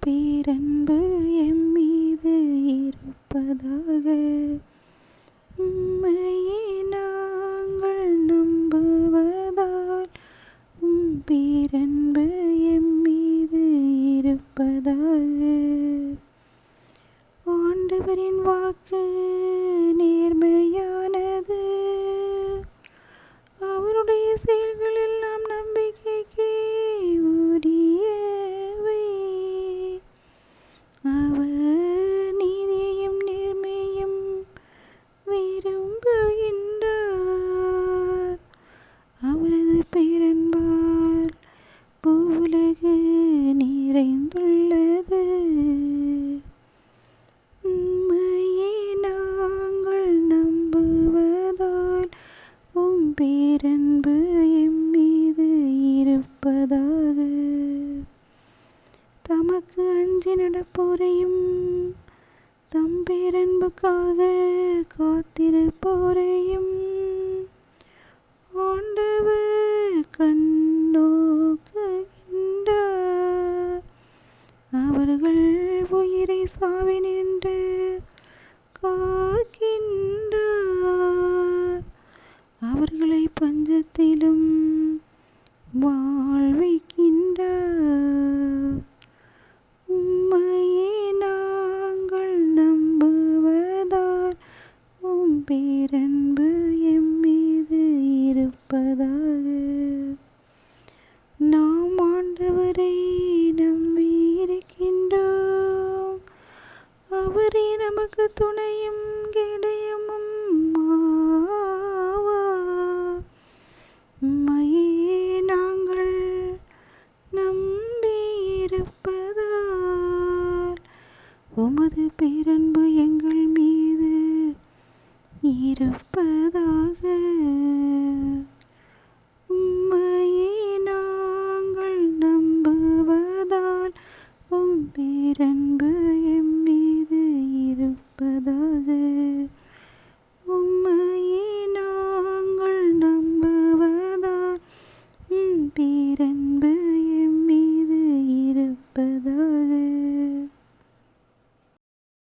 பேரன்பு M மீது இருப்பதாக உம்மையே நாங்கள் நம்புவதால் உம் பேரன்பு எம் மீது இருப்பதாக. ஆண்டவரின் வாக்கு நேர்மையா பேரன்பு எம் மீது இருப்பதாக. தமக்கு அஞ்சி நடப்போரையும் தம் பேரன்புக்காக காத்திருப்போரையும் ஆண்டவர் கண்ணோக்குகின்றார் அவர்கள் உயிரை சாவி நின்று கா அவர்களை பஞ்சத்திலும் வாழ்விக்கின்றார் உம்மையே நாங்கள் நம்புவதால் உம் பேரன்பு எம் மீது இருப்பதாக. நாம் ஆண்டவரை நம்பி இருக்கின்றோம் அவரே நமக்கு துணை இருப்பதால் உமது பேரன்பு எங்கள் மீது இருப்பதாக. உம்மையே நாங்கள் நம்புவதால் உம் பேரன்பு எம் மீது இருப்பதாக.